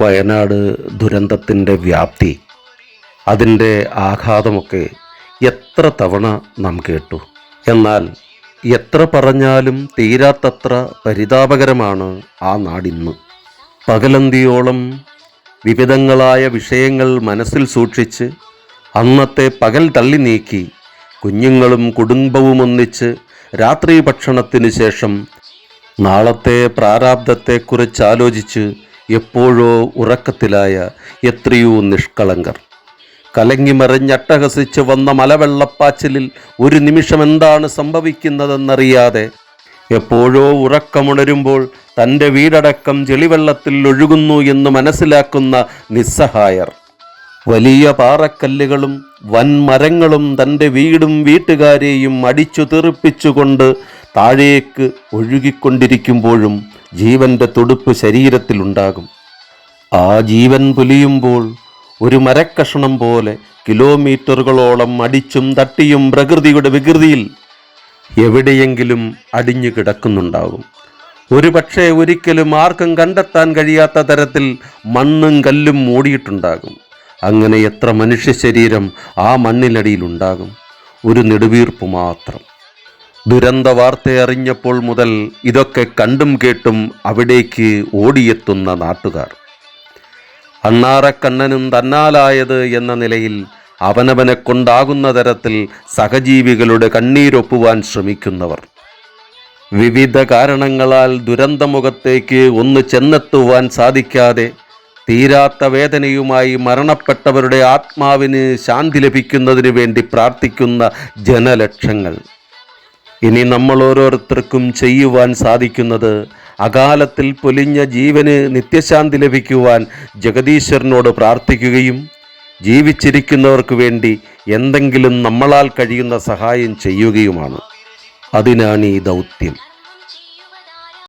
വയനാട് ദുരന്തത്തിന്റെ വ്യാപ്തി അതിന്റെ ആഘാതമൊക്കെ എത്ര തവണ നാം കേട്ടു. എന്നാൽ എത്ര പറഞ്ഞാലും തീരാത്തത്ര പരിതാപകരമാണ് ആ നാടിന്ന്. പകലന്തിയോളം വിവിധങ്ങളായ വിഷയങ്ങൾ മനസ്സിൽ സൂക്ഷിച്ച് അന്നത്തെ പകൽ തള്ളി നീക്കി കുഞ്ഞുങ്ങളും കുടുംബവും ഒന്നിച്ച് രാത്രി ഭക്ഷണത്തിന് ശേഷം നാളത്തെ പ്രാരാബ്ദത്തെക്കുറിച്ച് ആലോചിച്ച് എപ്പോഴോ ഉറക്കത്തിലായ എത്രയോ നിഷ്കളങ്കർ. കലങ്ങിമറിഞ്ഞട്ടഹസിച്ച് വന്ന മലവെള്ളപ്പാച്ചിലിൽ ഒരു നിമിഷം എന്താണ് സംഭവിക്കുന്നതെന്നറിയാതെ എപ്പോഴോ ഉറക്കമുണരുമ്പോൾ തന്റെ വീടടക്കം ചെളിവെള്ളത്തിൽ ഒഴുകുന്നു എന്ന് മനസ്സിലാക്കുന്ന നിസ്സഹായർ. വലിയ പാറക്കല്ലുകളും വൻമരങ്ങളും തന്റെ വീടും വീട്ടുകാരെയും അടിച്ചു തെറിപ്പിച്ചുകൊണ്ട് താഴേക്ക് ഒഴുകിക്കൊണ്ടിരിക്കുമ്പോഴും ജീവന്റെ തുടുപ്പ് ശരീരത്തിലുണ്ടാകും. ആ ജീവൻ പുലിയുമ്പോൾ ഒരു മരക്കഷണം പോലെ കിലോമീറ്ററുകളോളം അടിച്ചും തട്ടിയും പ്രകൃതിയുടെ വികൃതിയിൽ എവിടെയെങ്കിലും അടിഞ്ഞു കിടക്കുന്നുണ്ടാകും. ഒരു പക്ഷേ ഒരിക്കലും ആർക്കും കണ്ടെത്താൻ കഴിയാത്ത തരത്തിൽ മണ്ണും കല്ലും മൂടിയിട്ടുണ്ടാകും. അങ്ങനെ എത്ര മനുഷ്യ ശരീരം ആ മണ്ണിലടിയിലുണ്ടാകും ഒരു നെടുവീർപ്പ് മാത്രം. ദുരന്ത വാർത്ത അറിഞ്ഞപ്പോൾ മുതൽ ഇതൊക്കെ കണ്ടും കേട്ടും അവിടേക്ക് ഓടിയെത്തുന്ന നാട്ടുകാർ. അണ്ണാറക്കണ്ണനും തന്നാലായത് എന്ന നിലയിൽ അവനവനെ കൊണ്ടാകുന്ന തരത്തിൽ സഹജീവികളുടെ കണ്ണീരൊപ്പുവാൻ ശ്രമിക്കുന്നവർ. വിവിധ കാരണങ്ങളാൽ ദുരന്തമുഖത്തേക്ക് ഒന്ന് ചെന്നെത്തുവാൻ സാധിക്കാതെ തീരാത്ത വേദനയുമായി മരണപ്പെട്ടവരുടെ ആത്മാവിന് ശാന്തി ലഭിക്കുന്നതിന് വേണ്ടി പ്രാർത്ഥിക്കുന്ന ജനലക്ഷങ്ങൾ. ഇനി നമ്മൾ ഓരോരുത്തർക്കും ചെയ്യുവാൻ സാധിക്കുന്നത് അകാലത്തിൽ പൊലിഞ്ഞ ജീവന് നിത്യശാന്തി ലഭിക്കുവാൻ ജഗദീശ്വരനോട് പ്രാർത്ഥിക്കുകയും ജീവിച്ചിരിക്കുന്നവർക്ക് വേണ്ടി എന്തെങ്കിലും നമ്മളാൽ കഴിയുന്ന സഹായം ചെയ്യുകയുമാണ്. അതിനാണ് ഈ ദൗത്യം.